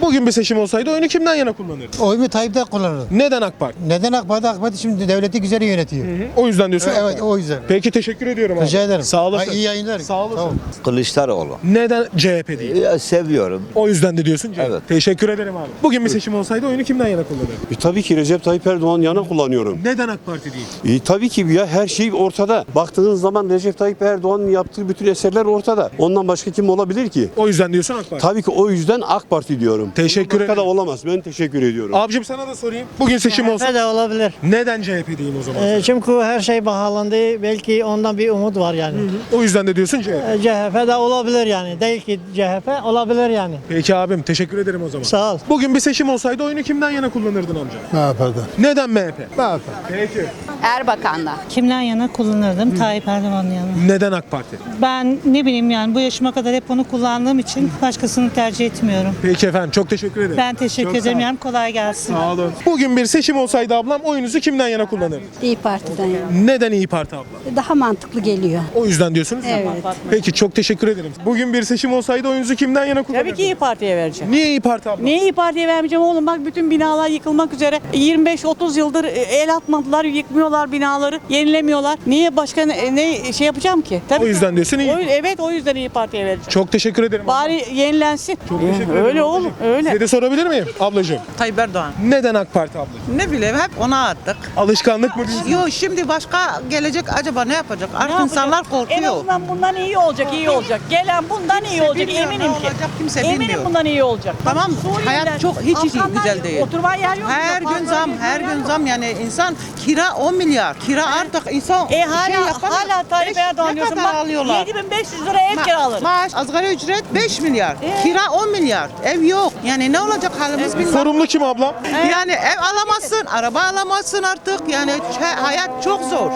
Bugün bir seçim olsaydı oyunu kimden yana kullanırdın? Oyumu Tayyip'ten kullanırdım. Neden AK Parti? Neden AK Parti? AK Parti şimdi devleti güzel yönetiyor. O yüzden diyorsun Evet Parti. o yüzden. Peki teşekkür ediyorum abi. Rica ederim. Sağ olasın. Ha, iyi yayınlar. Sağ olasın. Tamam. Kılıçdaroğlu. Neden CHP değil? Ya seviyorum. O yüzden de diyorsun CHP. Evet. Teşekkür ederim abi. Bugün bir seçim olsaydı oyunu kimden yana kullanırdın? E, tabii ki Recep Tayyip Erdoğan yana kullanıyorum. Neden AK Parti değil? E, tabii ki ya her şey ortada. Baktığınız zaman Recep Tayyip Erdoğan'ın yaptığı bütün eserler ortada. Ondan başka kim olabilir ki? O yüzden diyorsun AK Parti. Tabii ki o yüzden AK Parti diyorum. Teşekkür Başka da ederim. olamaz. Ben teşekkür ediyorum. Abicim sana da sorayım. Bugün seçim olsa de olabilir. neden CHP diyeyim o zaman? Ee, çünkü her şey pahalandı. Belki ondan bir umut var yani. O yüzden de diyorsun CHP. Ee, CHP de olabilir yani. Değil ki CHP olabilir yani. Peki abim teşekkür ederim o zaman. Sağ ol. Bugün bir seçim olsaydı oyunu kimden yana kullanırdın amca? Ne yapardı? Neden MHP? Ne yapar? Peki. Erbakan'da. Kimden yana kullanırdım? Tayyip Erdoğan'ın yana. Neden AK Parti? Ben ne bileyim yani bu yaşıma kadar hep onu kullandığım için başkasını tercih etmiyorum. Peki efendim çok teşekkür ederim. Ben teşekkür Çok ederim. Yani kolay gelsin. Sağ olun. Bugün bir seçim olsaydı ablam oyunuzu kimden yana kullanırdın? İyi Parti'den yani. Neden İyi Parti abla? Daha mantıklı geliyor. O yüzden diyorsunuz ya. Evet. Peki çok teşekkür ederim. Bugün bir seçim olsaydı oyunuzu kimden yana kullanırdın? Tabii ki İyi Parti'ye vereceğim. Niye İyi Parti abla? Niye İyi Parti'ye vermeyeceğim oğlum? Bak bütün binalar yıkılmak üzere. 25-30 yıldır e, el atmadılar, yıkmıyorlar binaları, yenilemiyorlar. Niye başka ne, ne şey yapacağım ki? Tabii O yüzden diyorsun İyi. O- evet o yüzden İyi Parti'ye vereceğim. Çok teşekkür ederim. Bari yenilensin. Çok teşekkür ederim. Öyle ablacığım. Oğlum, öyle. Size de sorabilir miyim ablacığım? Tayyip Erdoğan. Neden AK Parti abla? Ne bileyim hep ona attık. Alışkanlık mı? Yok şimdi başka gelecek acaba ne yapacak? Artık Ne insanlar yapacak? En korkuyor. azından bundan iyi olacak, iyi olacak. Gelen bundan iyi olacak bilmiyor, eminim ne ki. olacak kimse eminim bilmiyor. bundan iyi olacak. Tamam, Suriyeliler, hayat çok- hiç- hiç güzel değil. Oturma yer yok. Her Yok, gün zam, her gün yok. zam yani insan kira 10 milyar. Kira artık insan E hala, şey yapamıyor. hala Tayyip Erdoğan ne diyorsun. kadar Bak alıyorlar? 7500 lira ev Ma- kiraları. Maaş, asgari ücret 5 milyar. Kira 10 milyar. Ev yok. Yani ne olacak halimiz bilmiyorum. Sorumlu kim abla? Yani ev alamazsın, araba alamazsın artık. Yani ç- hayat çok zor.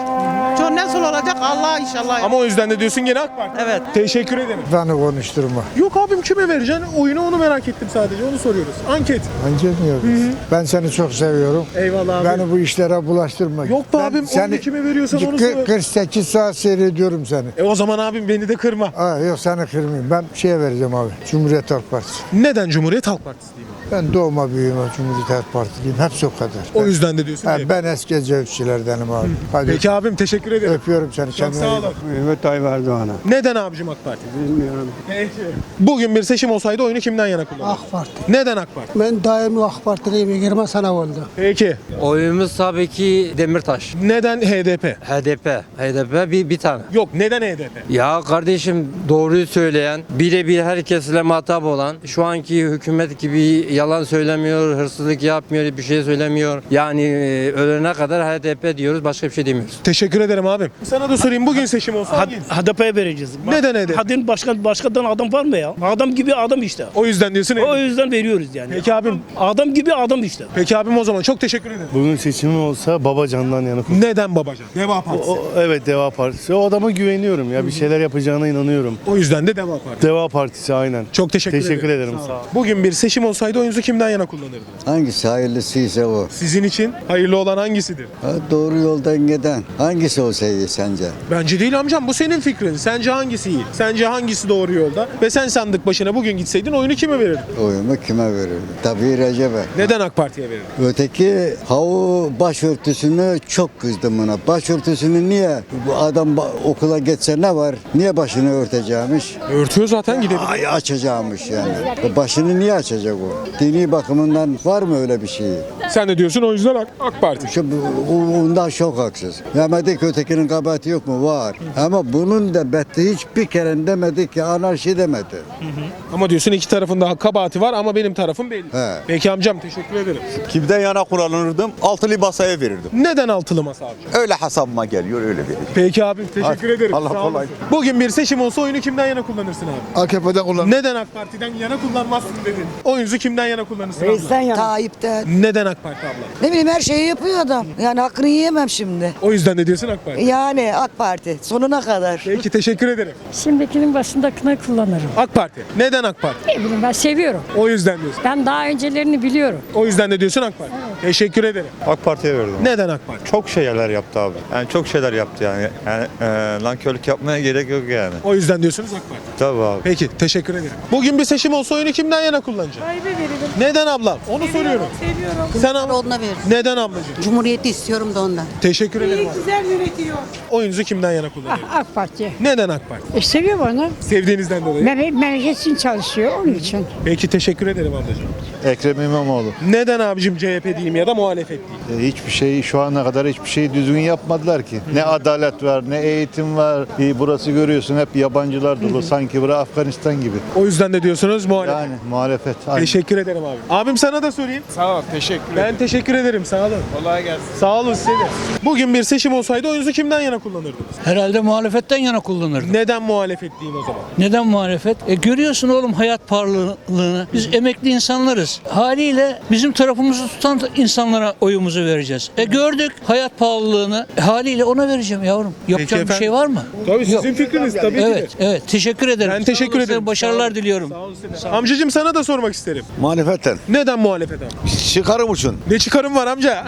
Çok nasıl olacak Allah inşallah. Ama o yüzden de diyorsun gene AK Parti. Evet. Teşekkür ederim. Beni konuşturma. Yok abim kime vereceksin? Oyunu onu merak ettim sadece. Onu soruyoruz. Anket. Ancetmiyoruz. Ben seni çok seviyorum. Eyvallah abi. Beni bu işlere bulaştırma. Yok be Ben abim, oyunu kime veriyorsan onu kı- söyle. 48 saat seyrediyorum seni. E o zaman abim beni de kırma. Aa, yok seni kırmayayım. Ben şeye vereceğim abi. Cumhuriyet Halk Partisi. Neden Cumhuriyet Halk Partisi diyeyim abi? Ben doğma büyüme Cumhuriyet Halk Partiliyim. Hepsi o kadar. O yüzden de diyorsun. Ha, ki- ben eski Ecevitçilerdenim abi. Hadi Peki abim teşekkür ederim. öpüyorum seni. Çok Kendine sağ iyi olun. bak. Evet Tayyip Erdoğan'a. Neden abicim AK Parti? Bilmiyorum. Peki. Bugün bir seçim olsaydı oyunu kimden yana kullanırdın? AK Parti. Neden AK Parti? Ben daimi AK Partiliyim. 20 sene oldu. Peki. Oyumuz tabii ki Demirtaş. Neden HDP? HDP. HDP bir, bir tane. Yok neden HDP? Ya kardeşim doğruyu söyleyen, birebir herkesle muhatap olan, şu anki hükümet gibi yalan söylemiyor, hırsızlık yapmıyor, bir şey söylemiyor. Yani e, ölene kadar HDP diyoruz, başka bir şey demiyoruz. Teşekkür ederim abim. Sana da sorayım bugün seçim olsa hangi? HDP'ye vereceğiz. Neden HDP? Hadin başka başkadan adam var mı ya? Adam gibi adam işte. O yüzden diyorsun O yüzden veriyoruz yani. Peki abim. Adam gibi adam işte. Peki abim o zaman çok teşekkür ederim. Bugün seçimi olsa Babacan'dan yana kullan- Neden babacan? Deva Partisi. O, O, evet Deva Partisi. O adama güveniyorum ya. Bir şeyler yapacağına inanıyorum. yüzden de Deva Partisi. Deva Partisi aynen. Çok teşekkür, Teşekkür ederim, Sağ sağ ol. Bugün bir seçim olsaydı oyunuzu kimden yana kullanırdınız? Hangisi hayırlısıysa o. Sizin için hayırlı olan hangisidir? Ha, doğru yoldan giden. Hangisi olsa iyi sence? Bence değil amcam bu senin fikrin. Sence hangisi iyi? Sence hangisi doğru yolda? Ve sen sandık başına bugün gitseydin oyunu kime verirdin? Oyumu kime veririm? Tabii Recep'e. Neden AK Parti'ye verirdin? Öteki havu başörtüsünü çok kızdım buna. Başörtüsünü niye? Bu adam okula geçse ne var? Niye başını örteceğimiş? Örtüyor zaten gidebilir. Ay açacağımış yani. Başını niye açacak o? Dini bakımından var mı öyle bir şey? Sen de diyorsun o yüzden AK, AK Parti. Şu bu- bundan çok haksız. Demedik ötekinin kabahati yok mu? Var. Ama bunun da betti hiçbir kere demedi ki anarşi demedi. Ama diyorsun iki tarafında kabahati var ama benim tarafım belli. He. Peki amcam teşekkür ederim. Kimden yana kullanırdım? Altılı basaya verirdim. Neden altılı masa amcam? Öyle hesabıma geliyor öyle veririm. Peki abim teşekkür Hadi, ederim. Allah Sağ olasın. kolay. Bugün bir seçim olsa oyunu kimden yana kullanırsın abi? AKP'den kullan. Neden AK Parti'den yana kullanmazsın dedin? Oyunuzu kimden yana kullanırsın abla? Tayyip'ten. Neden AK Parti abla? Ne bileyim her şeyi yapıyor adam. Yani hakkını yiyemem şimdi. O yüzden ne diyorsun AK Parti? Yani AK Parti sonuna kadar. Peki teşekkür ederim. Şimdikinin başındakine kullanırım. AK Parti. Neden AK Parti? Ne bileyim ben seviyorum. O yüzden diyorsun. Ben daha öncelerini biliyorum. O yüzden de diyorsun AK Parti. Teşekkür ederim. AK Parti'ye verdim. Neden AK Parti? Çok şeyler yaptı abi. Yani çok şeyler yaptı yani. Yani e, nankörlük yapmaya gerek yok yani. O yüzden diyorsunuz AK Parti. Tabii abi. Peki teşekkür ederim. Bugün bir seçim olsa oyunu kimden yana kullanacaksın? Tayyip'e veririm. Neden ablam? Onu soruyorum. Seviyorum. Sen abla. Onunla veririm. Neden ablacığım? Cumhuriyeti istiyorum da ondan. Teşekkür ederim. abla. Güzel yönetiyor. Oyunuzu kimden yana kullanıyorsunuz? AK Parti. Neden AK Parti? E, seviyorum onu. Sevdiğinizden dolayı. Memleket için çalışıyor onun için. Peki teşekkür ederim ablacığım. Ekrem İmamoğlu. Neden abicim CHP diyeyim ya da muhalefet diyeyim? E, hiçbir şey şu ana kadar hiçbir şeyi düzgün yapmadılar ki. Ne adalet var, ne eğitim var. E, burası görüyorsun hep yabancılar dolu. Sanki bura Afganistan gibi. O yüzden de diyorsunuz muhalefet. Yani muhalefet. Aynen. Teşekkür ederim abi. Abim sana da sorayım. Sağ ol. Teşekkür Ben teşekkür ederim. Sağ olun. Kolay gelsin. Sağ olun size de. Bugün bir seçim olsaydı oyunuzu kimden yana kullanırdınız? Herhalde muhalefetten yana kullanırdım. Neden muhalefet diyeyim o zaman? Neden muhalefet? E görüyorsun oğlum hayat pahalılığını. Biz emekli insanlarız. Haliyle bizim tarafımızı tutan insanlara oyumuzu vereceğiz. E gördük hayat pahalılığını. E, haliyle ona vereceğim yavrum. Yapacak bir efendim. şey var mı? Tabii sizin fikriniz tabii ki de. Evet, evet. Teşekkür ederim. Ben teşekkür Sağ olasın, ederim. Başarılar diliyorum. Amcacım sana da sormak isterim. Muhalefetten. Neden muhalefet abi? Çıkarım için. Ne çıkarım var amca?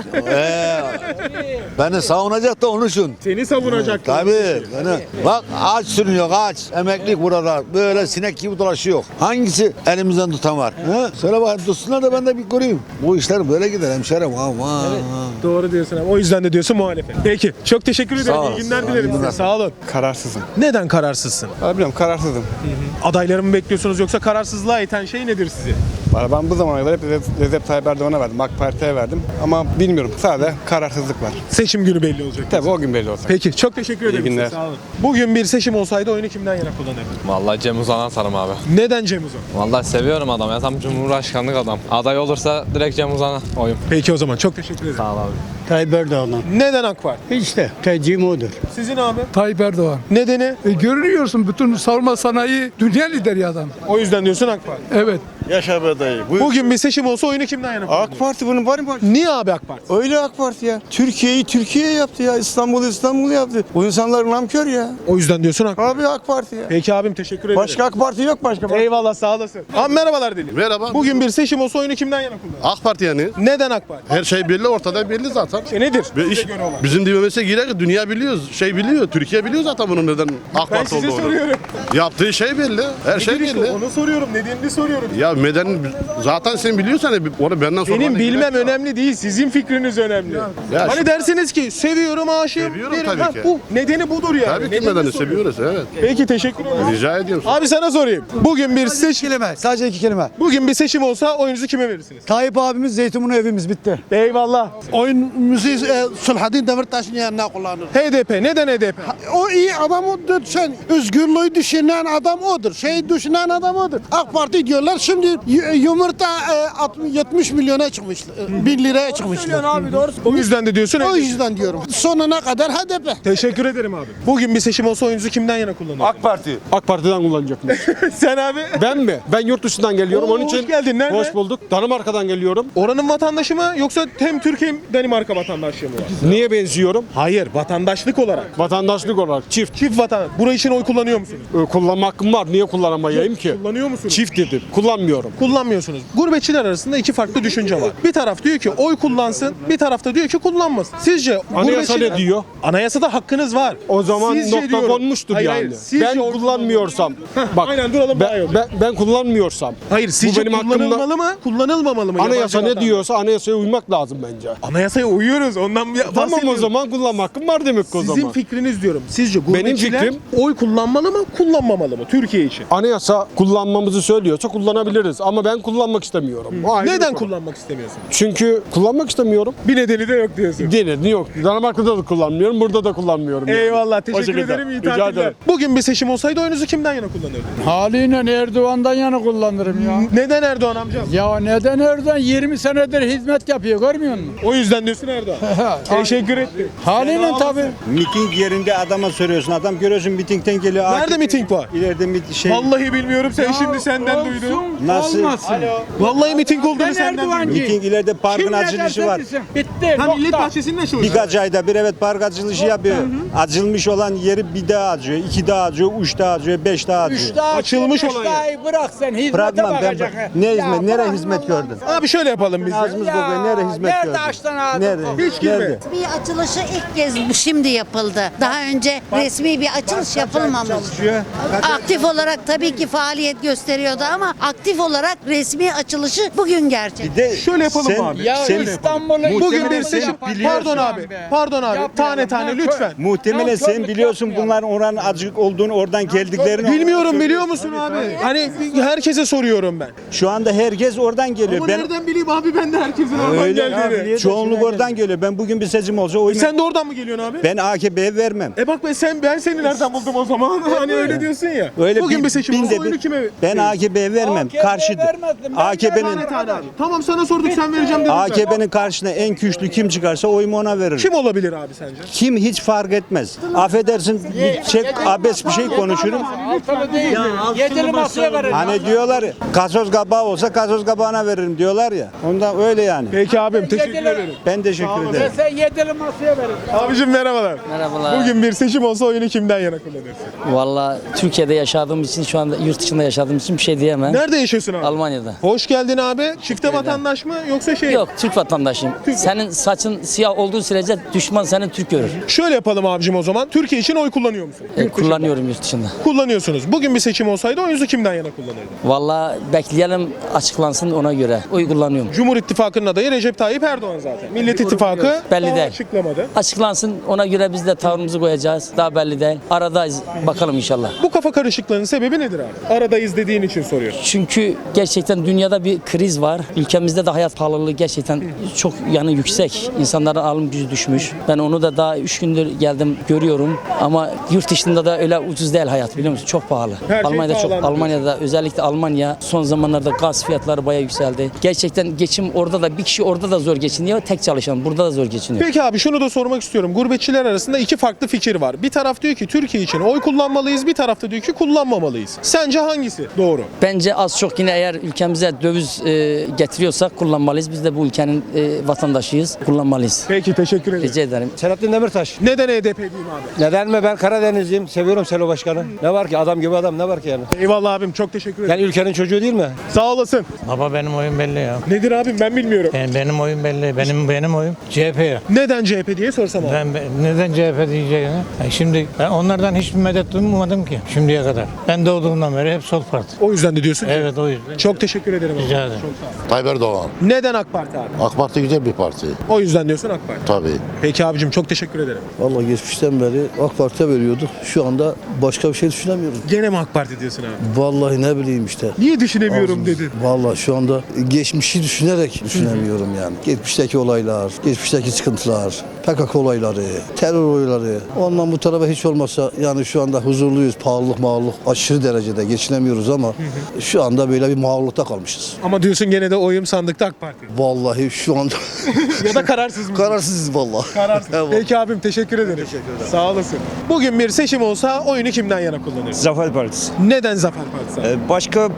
Beni savunacak da onun için. Seni savunacak. Tabii. Yani bak ağaç sürünüyor ağaç. Emeklilik burada. Böyle sinek gibi dolaşıyor. Hangisi elimizden tutan var? He? Söyle bakayım tutsunlar da ben de bir göreyim. Bu işler böyle gider hemşerim. Ha, ha, ha. Doğru diyorsun abi. O yüzden de diyorsun muhalefet. Peki. Çok teşekkür ederim. Sağ. İyi günler dilerim size. Sağ olun. Kararsızım. Neden kararsızsın? Bilmiyorum kararsızım. Adayları mı bekliyorsunuz yoksa kararsızlığa iten şey nedir sizi? Ben bu zamana kadar hep Recep Tayyip Erdoğan'a verdim. AK Parti'ye verdim. Ama bilmiyorum. Sadece kararsızlık var. Seçim günü belli olacak. Tabii o gün belli olacak. Peki çok teşekkür ederim. size, günler. Sağ olun. Bugün bir seçim olsaydı oyunu kimden yana kullanırdın? Vallahi Cem Uzan'a atarım abi. Neden Cem Uzan? Vallahi seviyorum adam ya tam cumhurbaşkanlık adam. Aday olursa direkt Cem Uzan'a oyum. Peki o zaman çok teşekkür ederim. Sağ ol abi. Tayyip Erdoğan'a. Neden AK Parti? İşte tercihim odur. Sizin abi? Tayyip Erdoğan. Nedeni? E, görünüyorsun bütün savunma sanayi dünya lideri adam. O yüzden diyorsun AK Parti. Evet. Yaşa be dayı. Bu Bugün bir seçim olsa oyunu kimden yana? AK Parti bunun var mı? Niye abi AK Parti? Öyle AK Parti ya. Türkiye'yi Türkiye yaptı ya. İstanbul'u İstanbul yaptı. O insanlar namkör ya. O yüzden diyorsun AK Parti. Abi AK Parti ya. Peki abim teşekkür ederim. Başka AK Parti yok başka. parti. Eyvallah sağ olasın. Abi merhabalar Deli. Merhaba. Bugün bir seçim olsa oyunu kimden yana kullanırdın? AK Parti yani. Neden AK Parti? Her şey belli ortada belli zaten. E nedir? Ve Size iş, bizim dememese gerek yok. dünya biliyoruz, şey biliyor, Türkiye biliyor zaten bunun neden AK Ben Parti size olduğunu. soruyorum. Yaptığı şey belli, her şey Nedir işte? belli. Onu soruyorum. Nedenini soruyorum. Ya meden zaten sen biliyorsan ya, onu benden sonra. Benim bilmem önemli değil. Sizin fikriniz önemli. Ya hani şimdi- dersiniz ki seviyorum aşığım. Seviyorum derim. tabii Ha, ki. Bu nedeni budur yani. Tabii ki Nedenini medeni soruyorum. seviyoruz evet. Peki teşekkür ederim. Rica ediyorum. Abi sana sorayım. Bugün bir seçim kelime. Sadece iki kelime. bugün bir seçim olsa oyunuzu kime verirsiniz? Tayyip abimiz Zeytinburnu evimiz bitti. Eyvallah. Oyunumuzu e, Sulhadin Demirtaş'ın yerine kullanır. HDP. Neden HDP? O iyi adam odur. Sen özgürlüğü düşünen adam odur. Şey düşünen adam odur. AK Parti diyorlar şimdi yumurta e, 60 70 milyona çıkmış. e, 1 liraya çıkmışlar. O yüzden de diyorsun. O yüzden diyorum. Sonuna kadar HDP. Teşekkür ederim abi. Bugün bir seçim olsa oyunuzu kimden yana kullanırdın? Parti. AK Parti'den kullanacakmış. Sen abi. ben mi? Ben yurt dışından geliyorum. Oo, Onun için hoş geldin. Nerede? hoş bulduk. Danimarka'dan geliyorum. Oranın vatandaşı mı yoksa hem Türkiye hem Danimarka vatandaşlığı mı var? Niye benziyorum? Hayır, vatandaşlık olarak. Vatandaşlık olarak çift. Çift vatan. Burayı için oy kullanıyor musunuz? Ee, Kullanma hakkım var. Niye kullanamayayım ki? Kullanıyor musunuz? Çift dedim. Kullanmıyorum. kullanmıyorsunuz. Gurbetçiler arasında iki farklı düşünce var. Bir taraf diyor ki oy kullansın, bir tarafta diyor ki kullanmasın. Sizce Anayasa ne diyor? Anayasada hakkınız var. O zaman Sizce nokta diyorum. konmuştur Hayır, yani. hayır. Sizce ben kullanmıyorsam. Heh, bak aynen duralım ben, ben, ben kullanmıyorsam. Hayır, sizce benim hakkımda- kullanılmalı mı, kullanılmamalı mı? Anayasa ne diyorsa anayasaya uymak lazım bence. Anayasaya uyuyoruz. Ondan bir Tamam o zaman kullanma hakkım var demek o Sizin zaman. fikriniz diyorum. Sizce gurbetçiler fikrim- oy kullanmalı mı, kullanmamalı mı Türkiye için? Anayasa kullanmamızı söylüyorsa kullanabiliriz ama ben kullanmak istemiyorum. Ayrı bir Neden konu. kullanmak istemiyorsun? Çünkü kullanmak istemiyorum. Bir nedeni de yok diyorsun. Denedi yok. Danimarka'da da kullanmıyorum, burada da kullanmıyorum. yani. Eyvallah O teşekkür şekilde. ederim iyi Rica tatiller. ederim. Bugün bir seçim olsaydı oyunuzu kimden yana kullanırdın? Haliyle Erdoğan'dan yana kullanırım ya. Neden Erdoğan amcam? Ya neden Erdoğan 20 senedir hizmet yapıyor görmüyor musun? O yüzden diyorsun Erdoğan. Teşekkür ettim. Haliyle tabii. Miting yerinde adama soruyorsun. Adam görüyorsun mitingden geliyor. Nerede miting var? İleride bir şey. Vallahi bilmiyorum sen şimdi senden duydum. Nasıl? Vallahi miting olduğunu senden duydum. Miting ileride parkın açılışı var. Bitti. Ha millet bahçesinde açılıyor. Birkaç ayda bir evet park açılışı yapıyor. Açılmış olan yeri bir daha açıyor, iki daha açıyor, üç daha açıyor, beş daha açıyor. Açılmış olan yer. bırak sen hizmete Bırakmam ben. bakacak. Ne hizmet, nereye hizmet gördün? Abi şöyle yapalım biz. Ağzımız kokuyor, nereye hizmet nerede gördün? açtın ağzını? Nerede? Hiç girme. Nerede? Bir açılışı ilk kez bu şimdi yapıldı. Daha önce resmi bir açılış yapılmamış. Aktif olarak tabii ki faaliyet gösteriyordu ama aktif olarak resmi açılışı bugün gerçek. Bir de Şöyle yapalım sen, abi. Ya sen, İstanbul'u Bugün bir seçim. Pardon abi. Pardon abi. Tane tane lütfen. muhtemelen sen biliyorsun bunların oranın acık olduğunu, oradan geldiklerini. Bilmiyorum biliyor musun abi? Hani herkese soruyorum ben. Şu anda herkes oradan geliyor. Ama Ben nereden bileyim abi ben de herkesin oradan öyle geldiğini. çoğunluk oradan geliyor. Ben bugün bir seçim olsa oyumu Sen de oradan mı geliyorsun abi? ben AKP'ye vermem. E bak ben sen ben seni nereden buldum o zaman? hani öyle diyorsun ya. Öyle Bugün bir seçim olsa oyunu kime Ben AKP'ye vermem. AKP'ye Karşıdır. AKP'nin. Tamam sana sorduk sen vereceğim dedin. sen. AKP'nin karşısına en güçlü kim çıkarsa oyumu ona veririm. Kim olabilir abi sence? Kim hiç fark etmez. Affedersin bir çek abes bir şey konuşurum. Yedili masaya verin. Hani diyorlar ya, gazoz kabağı olsa gazoz kabağına veririm diyorlar ya. Ondan öyle yani. Peki abim teşekkür ederim. Ben teşekkür ederim. Sen yedili masaya verin. Abicim merhabalar. Merhabalar. Bugün bir seçim olsa oyunu kimden yana kullanırsın? Valla Türkiye'de yaşadığım için şu anda yurt dışında yaşadığım için bir şey diyemem. Nerede yaşıyorsun abi? Almanya'da. Hoş geldin abi. Çifte vatandaş mı yoksa şey? Yok Türk vatandaşıyım. Senin saçın siyah olduğu sürece düşman seni Türk görür. Şöyle yapalım abicim o zaman. Türkiye için oy kullanıyor musun? E, kullanıyorum yurt dışında. Kullanıyorsunuz. Bugün bir seçim olsaydı oyunuzu kimden yana kullanırdın? Valla bekleyelim açıklansın ona göre. Oy kullanıyorum. Cumhur İttifakı'nın adayı Recep Tayyip Erdoğan zaten. Millet İttifakı Belli daha değil. açıklamadı. Açıklansın ona göre biz de tavrımızı koyacağız. Daha belli değil. Aradayız. Bakalım inşallah. Bu kafa karışıklığının sebebi nedir abi? Aradayız dediğin için soruyorum. Çünkü gerçekten dünyada bir kriz var. Ülkemizde de hayat pahalılığı gerçekten çok yani yüksek. İnsanların alım gücü düşmüş. Ben onu da daha 3 gündür geldim görüyorum. Ama yurt dışında da öyle ucuz değil hayat biliyor musun? Çok pahalı. Her şey Almanya'da çok pahalandı Almanya'da özellikle Almanya son zamanlarda gaz fiyatları bayağı yükseldi. Gerçekten geçim orada da bir kişi orada da zor geçiniyor. Tek çalışan burada da zor geçiniyor. Peki abi şunu da sormak istiyorum. Gurbetçiler arasında iki farklı fikir var. Bir taraf diyor ki Türkiye için oy kullanmalıyız, bir tarafta diyor ki kullanmamalıyız. Sence hangisi doğru? Bence az çok yine eğer ülkemize döviz e, getiriyorsak kullanmalıyız. Biz de bu ülkenin e, vatandaşıyız. Kullanmalıyız. Peki teşekkür ederim. Rica ederim. Selahattin Demirtaş. Neden HDP diyeyim abi? Neden mi? Ben Karadenizliyim. Seviyorum Selo Başkanı. Ne var ki? Adam gibi adam. Ne var ki yani? Eyvallah abim çok teşekkür ederim. Yani ülkenin çocuğu değil mi? Sağ olasın. Baba benim oyun belli ya. Nedir abim ben bilmiyorum. Yani benim oyun belli. Benim benim oyum CHP'ye. Neden CHP diye sorsam abi. Ben, ben- neden CHP diyeceğini? Yani şimdi ben onlardan hiçbir medet duymadım ki şimdiye kadar. Ben doğduğumdan beri hep sol parti. O yüzden de diyorsun. ki- Evet o yüzden. Çok teşekkür ederim. abi. Rica ederim. Çok sağ ol. Tayyip Erdoğan. Neden AK Parti abi? AK Parti güzel bir parti. O yüzden diyorsun AK Parti. Tabii. Peki abicim çok teşekkür ederim. Vallahi geçmişten beri AK Parti'ye veriyorduk. Şu anda başka bir şey düşünemiyoruz. Gene mi AK Parti diyorsun abi? Vallahi ne bileyim işte. Niye düşünemiyorum dedin? Vallahi şu anda geçmişi düşünerek düşünemiyorum yani. Geçmişteki olaylar, geçmişteki sıkıntılar, PKK olayları, terör olayları. Ondan bu tarafa hiç olmasa yani şu anda huzurluyuz. Pahalılık mağlılık aşırı derecede geçinemiyoruz ama şu anda böyle bir mağlulukta kalmışız. Ama diyorsun gene de oyum sandıkta AK Parti. Vallahi şu anda ya da kararsız mı? kararsızız vallahi. Kararsız. Peki abim teşekkür ederim. Sağ olasın. Bugün bir seçim olsa oyunu kimden yana kullanırsın? Zafer Partisi. Neden Zafer Partisi? abi? Ee, Başka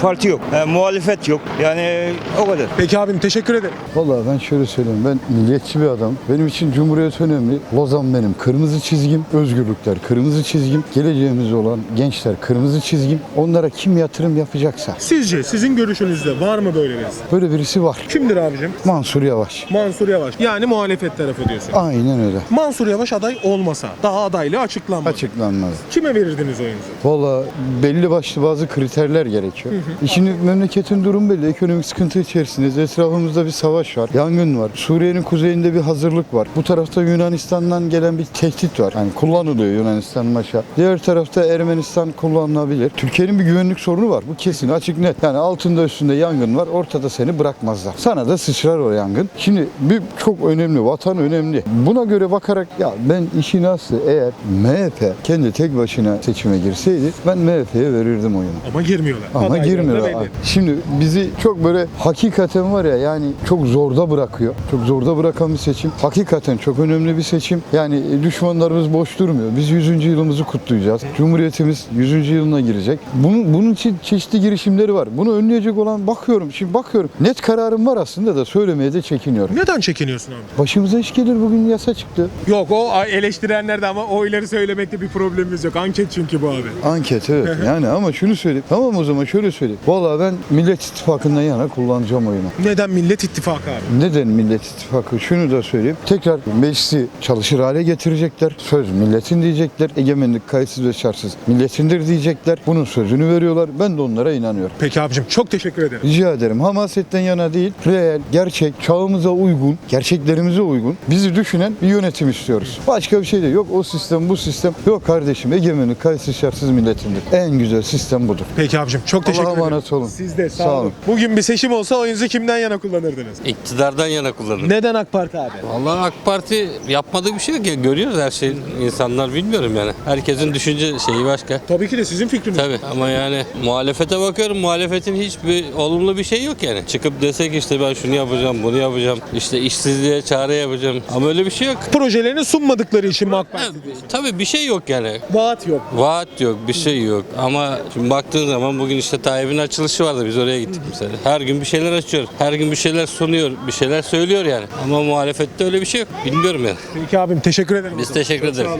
parti yok. Ee, muhalefet yok. Yani o kadar. Peki abim teşekkür ederim. Vallahi ben şöyle söyleyeyim. Ben milliyetçi bir adam. Benim için Cumhuriyet önemli. Lozan benim kırmızı çizgim. Özgürlükler kırmızı çizgim. Geleceğimiz olan gençler kırmızı çizgim. Onlara kim yatırım yapacaksa. Sizce sizin görüşünüzde var mı böyle birisi? Böyle birisi var. Kimdir abicim? Mansur Yavaş. Mansur Yavaş. Yani muhalefet tarafı diyorsun. Aynen öyle. Mansur Yavaş aday olmasa daha adaylığı açıklanmadı. Açıklanmaz. Kime verirdiniz oyunuzu? Valla belli başlı bazı kriterler gerekiyor. Şimdi memleketin durum belli. Ekonomik sıkıntı içerisindeyiz. Etrafımızda bir savaş var. Yangın var. Suriye'nin kuzeyinde bir hazırlık var. Bu tarafta Yunanistan'dan gelen bir tehdit var. Yani kullanılıyor Yunanistan maşa. Diğer tarafta Ermenistan kullanılabilir. Türkiye'nin bir güvenlik sorunu var. Bu kesin açık net. Yani altında üstünde yangın var. Ortada seni bırakmazlar. Sana da sıçrar o yangın. Şimdi bir çok önemli. Vatan önemli. Buna göre bakarak ya ben işi nasıl eğer MHP kendi tek başına seçime girseydi ben MHP'ye verirdim oyunu. Ama girmiyorlar. Ama Adaylar da girmiyor. belli. Şimdi bizi çok böyle hakikaten var ya yani çok zorda bırakıyor. Çok zorda bırakan bir seçim. Hakikaten çok önemli bir seçim. Yani düşmanlarımız boş durmuyor. Biz 100. yılımızı kutlayacağız. Cumhuriyetimiz 100. yılına girecek. Bunun, bunun için çeşitli girişimleri var. Bunu önleyecek olan bakıyorum. Şimdi bakıyorum. Net kararım var aslında da söylemeye de çekiniyorum. Neden çekiniyorsun amca? Başımıza iş gelir bugün yasa çıktı. Yok o eleştirenlerde ama oyları söylemekte bir problemimiz yok. Anket çünkü bu abi. Anket evet. yani ama şunu söyleyeyim. Tamam o zaman şöyle söyleyeyim. Vallahi ben Millet İttifakı'ndan yana kullanacağım oyunu. Neden Millet İttifakı abi? Neden Millet İttifakı? Şunu da söyleyeyim. Tekrar meclisi çalışır hale getirecekler. Söz milletin diyecekler. Egemenlik kayıtsız ve şartsız milletindir diyecekler. Bunun sözünü veriyorlar. Ben de onlara inanıyorum. Peki abicim çok teşekkür ederim. Rica ederim. Hamasetten yana değil. Reel, gerçek, çağımıza uygun, gerçeklerimize uygun, bizi düşünen bir yönetim istiyoruz. Başka bir şey de yok. O sistem, bu sistem. Yok kardeşim. Egemenlik kayıtsız şartsız milletindir. En güzel sistem budur. Peki abicim çok teşekkür ederim. emanet olun. Siz de sağ, Sağ olun. olun. Bugün bir seçim olsa oyunuzu kimden yana kullanırdınız? İktidardan yana kullanırım. Neden AK Parti abi? Vallahi AK Parti yapmadığı bir şey yok ya. Görüyoruz her şey. insanlar bilmiyorum yani. Herkesin düşünce şeyi başka. Tabii ki de sizin fikriniz. Tabii ama yani muhalefete bakıyorum. Muhalefetin hiçbir olumlu bir şey yok yani. Çıkıp desek işte ben şunu yapacağım, bunu yapacağım. işte işsizliğe çare yapacağım. Ama öyle bir şey yok. Projelerini sunmadıkları için mi AK Parti? Tabii bir şey yok yani. Vaat yok. Vaat yok, bir şey yok. Ama şimdi baktığın zaman bugün işte Tayyip'in açılışı vardı. Biz oraya gittik mesela. Her gün bir şeyler açıyor. Her gün bir şeyler sunuyor. Bir şeyler söylüyor yani. Ama muhalefette öyle bir şey yok. Bilmiyorum yani. Peki abim teşekkür ederim. Biz teşekkür ederiz.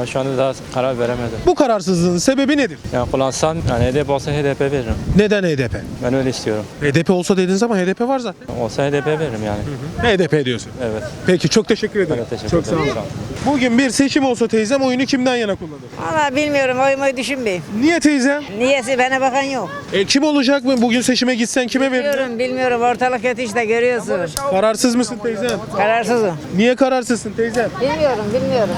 Ben şu anda daha karar veremedim. Bu kararsızlığın sebebi nedir? Yani kullansam yani HDP olsa HDP veririm. Neden HDP? Ben öyle istiyorum. HDP olsa dediniz ama HDP var zaten. Olsa HDP veririm yani. HDP diyorsun. Evet. Peki çok teşekkür ederim. De teşekkür çok sağ ederim. olun. Bugün bir seçim olsa teyzem oyunu kimden yana kullanır? Valla bilmiyorum oyumu düşünmeyeyim. Niye teyzem? Niyesi bana bakan yok. E, kim olacak mı? Bugün seçime gitsen kime verirdin? Bilmiyorum bilmiyorum ortalık kötü işte görüyorsun. Kararsız mısın teyzem? Kararsızım. Niye kararsızsın teyzem? Bilmiyorum bilmiyorum.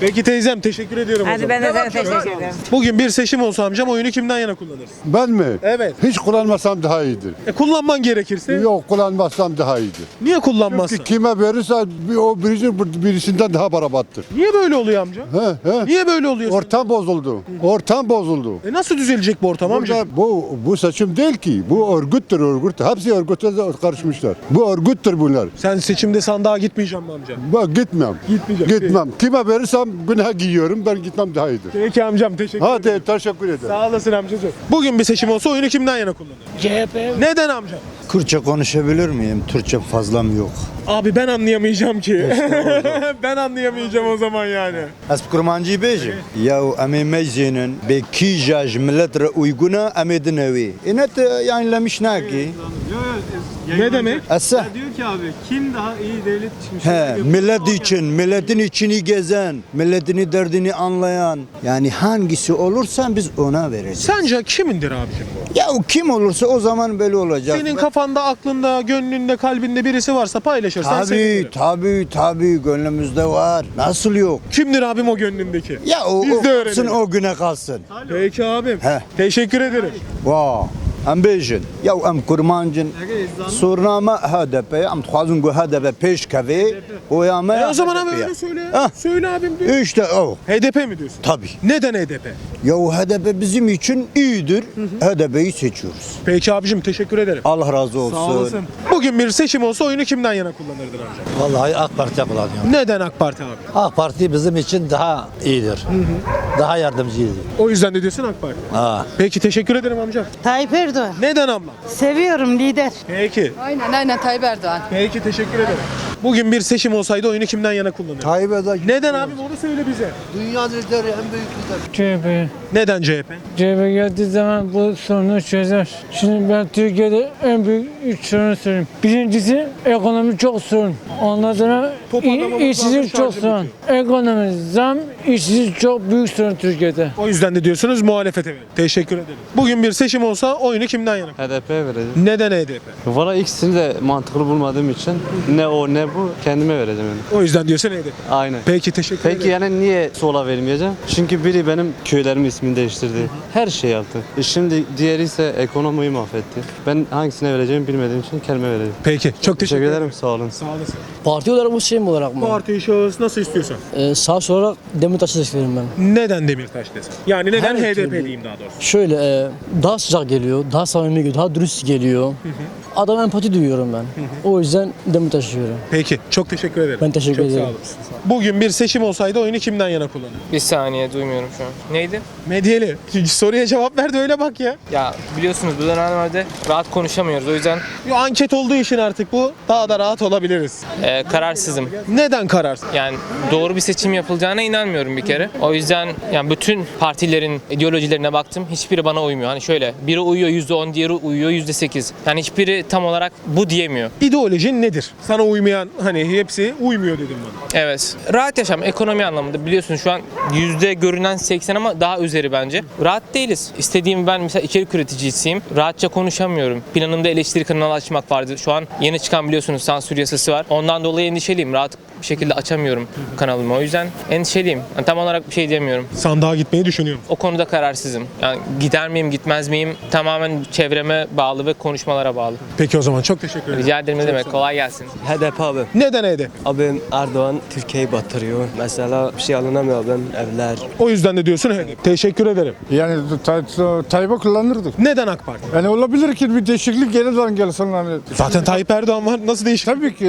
Peki teyzem teşekkür ediyorum. o Hadi zaman. ben de sana teşekkür ederim. Bugün bir seçim olsa amcam oyunu kimden yana kullanırsın? Ben mi? Evet. Hiç kullanmasam daha iyidir. E, kullanman gerekirse? Yok kullanmazsam daha iyidir. Niye kullanmazsın? Çünkü kime verirse bir- o birisi birisinden daha barabattır. Niye böyle oluyor amca? He, he. Niye böyle oluyor? Ortam bozuldu. Ortam bozuldu. E nasıl düzelecek bu ortam amca? Burada bu bu seçim değil ki. Bu örgüttür örgüt. Hepsi örgütle de karışmışlar. Bu örgüttür bunlar. Sen seçimde sandığa gitmeyeceğim mi amca? Bak gitmem. Gitmeyeceğim. Gitmem. Kime verirsem günah giyiyorum. Ben gitmem daha iyidir. Peki amcam teşekkür ederim. Hadi teşekkür ederim. Sağ olasın amcacığım. Bugün bir seçim olsa oyunu kimden yana kullanır? CHP. Neden amca? Kürtçe konuşabilir miyim? Türkçe fazlam yok. Abi ben anlayamayacağım ki. ben anlayamayacağım o zaman yani. Ez kurmancı bêjim. Ya em ê meczînin bê kîja ji millet re uyguna em ê dinewê. E net yani lemiş nakî. Ne demek? Esse. diyor ki abi kim daha iyi devlet He, millet için, milletin içini gezen, milletini derdini anlayan. Yani hangisi olursa biz ona vereceğiz. Sence kimindir abicim bu? Ya o kim olursa o zaman böyle olacak. Senin kafanda, aklında, gönlünde, kalbinde birisi varsa paylaşırsan Tabii, sevinirim. tabii, tabii gönlümüzde var. Nasıl yok? Kimdir abim o gönlündeki? Ya o, Biz o de kalsın, öğrenelim. o güne kalsın. Peki abim. He. Teşekkür ederim. Wow. Em bêjin, ya em kurmancın surname HDP, em dixwazin ku HDP pêş kevê, o ya E o zaman 'ye. öyle söyle. Ha. Söyle abim diyor. İşte o. HDP mi diyorsun? Tabii. Neden HDP? Ya o HDP bizim için iyidir. HDP'yi seçiyoruz. Peki abicim teşekkür ederim. Allah razı olsun. Sağ olasın. Bugün bir seçim olsa oyunu kimden yana kullanırdın amca? Vallahi AK Parti'ye kullanıyorum. Neden AK Parti abi? AK Parti bizim için daha iyidir. Daha yardımcıydı. O yüzden de diyorsun AK Parti. Ha. Peki teşekkür ederim amca. Tayyip Erdoğan. Neden abla? Seviyorum lider. Peki. Aynen aynen Tayyip Erdoğan. Peki teşekkür ederim. Bugün bir seçim olsaydı oyunu kimden yana kullanırdın? Tayyip Erdoğan. Neden abim onu söyle bize. Dünya lideri en büyük lider. CHP. Neden CHP? CHP geldiği zaman bu sorunu çözer. Şimdi ben Türkiye'de en büyük üç sorunu söyleyeyim. Birincisi ekonomi çok sorun. Ondan sonra i- işsizlik çok sorun. Ekonomi, zam, işsizlik çok büyük sorun Türkiye'de. O yüzden de diyorsunuz muhalefete verin. Teşekkür ederim. Bugün bir seçim olsa oyunu kimden yana? HDP vereceğim. Neden HDP? Valla ikisini de mantıklı bulmadığım için ne o ne bu kendime vereceğim yani. O yüzden diyorsun HDP. Aynen. Peki teşekkür Peki ederim. yani niye sola vermeyeceğim? Çünkü biri benim köylerimin ismini değiştirdi. Her şey yaptı. E şimdi diğeri ise ekonomiyi mahvetti. Ben hangisine vereceğimi bilmediğim için kendime vereceğim. Peki çok teşekkür, Teşekkür ederim. Sağ olun. Sağ olasın. Parti olarak mı şey mi olarak mı? Parti şahıs nasıl istiyorsan. Ee, sağ sol olarak Demirtaş'ı destekliyorum ben. Neden Demirtaş desem? Yani neden Her HDP türlü. diyeyim daha doğrusu. Şöyle e, daha sıcak geliyor, daha samimi geliyor, daha dürüst geliyor. adam empati duyuyorum ben. O yüzden demi taşıyorum. Peki. Çok teşekkür ederim. Ben teşekkür Çok ederim. Sağ olun. Bugün bir seçim olsaydı oyunu kimden yana kullanır? Bir saniye duymuyorum şu an. Neydi? Medyeli. Soruya cevap ver de öyle bak ya. Ya biliyorsunuz bu dönemlerde rahat konuşamıyoruz. O yüzden Yo, anket olduğu için artık bu daha da rahat olabiliriz. e, kararsızım. Neden kararsın? Yani doğru bir seçim yapılacağına inanmıyorum bir kere. O yüzden yani bütün partilerin ideolojilerine baktım. Hiçbiri bana uymuyor. Hani şöyle biri uyuyor %10, diğeri uyuyor %8. Yani hiçbiri tam olarak bu diyemiyor. İdeolojin nedir? Sana uymayan hani hepsi uymuyor dedim bana. Evet. Rahat yaşam ekonomi anlamında biliyorsun şu an yüzde görünen 80 ama daha üzeri bence. Rahat değiliz. İstediğim ben mesela içerik üreticisiyim. Rahatça konuşamıyorum. Planımda eleştiri kanalı açmak vardı. Şu an yeni çıkan biliyorsunuz sansür yasası var. Ondan dolayı endişeliyim. Rahat bir şekilde açamıyorum kanalımı. O yüzden endişeliyim. Yani tam olarak bir şey diyemiyorum. Sandığa gitmeyi düşünüyorum. O konuda kararsızım. Yani gider miyim gitmez miyim tamamen çevreme bağlı ve konuşmalara bağlı. Peki o zaman çok teşekkür ederim. Rica ederim ne demek. Kolay gelsin. HDP abi. Neden HDP? Abi Erdoğan Türkiye'yi batırıyor. Mesela bir şey alınamıyor ben evler. O yüzden de diyorsun HDP. Teşekkür ederim. Yani Tay- Tayyip'e kullanırdık. Neden AK Parti? Yani olabilir ki bir değişiklik yeniden gelsin. Hani. Zaten Tayyip Erdoğan var. Nasıl değişik? Tabii ki.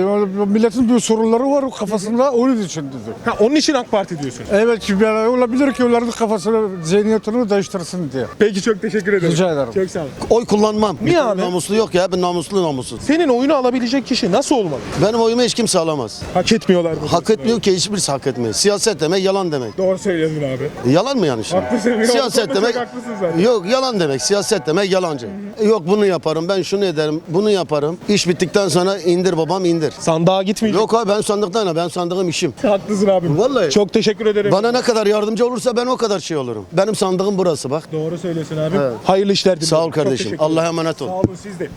Milletin bir sorunları var kafasında onun için dedi. Ha, onun için AK Parti diyorsun. Evet yani olabilir ki onların kafasını, zihniyetini değiştirsin diye. Peki çok teşekkür ederim. Rica ederim. Çok sağ olun. Oy kullanmam. Niye abi? Namuslu yok ya ben namuslu namussuz. Senin oyunu alabilecek kişi nasıl olmalı? Benim oyumu hiç kimse alamaz. Hak etmiyorlar bu. Hak etmiyor ki hiçbirisi hak etmiyor. Siyaset demek yalan demek. Doğru söylüyorsun abi. Yalan mı yani şimdi? Haklısın. Yok, Siyaset konuda demek çok haklısın zaten. yok yalan demek. Siyaset demek yalancı. Yok bunu yaparım ben şunu ederim bunu yaparım. İş bittikten sonra indir babam indir. Sandığa gitmeyecek. Yok abi ben sandıktan ne ben sandığım işim. Haklısın abi. Vallahi. Çok teşekkür ederim. Bana ne kadar yardımcı olursa ben o kadar şey olurum. Benim sandığım burası bak. Doğru söylüyorsun abi. Hayırlı işler diliyorum. Sağ ol Çok kardeşim. teşekkür ederim. Allah'a emanet ol. Sağ olun siz de.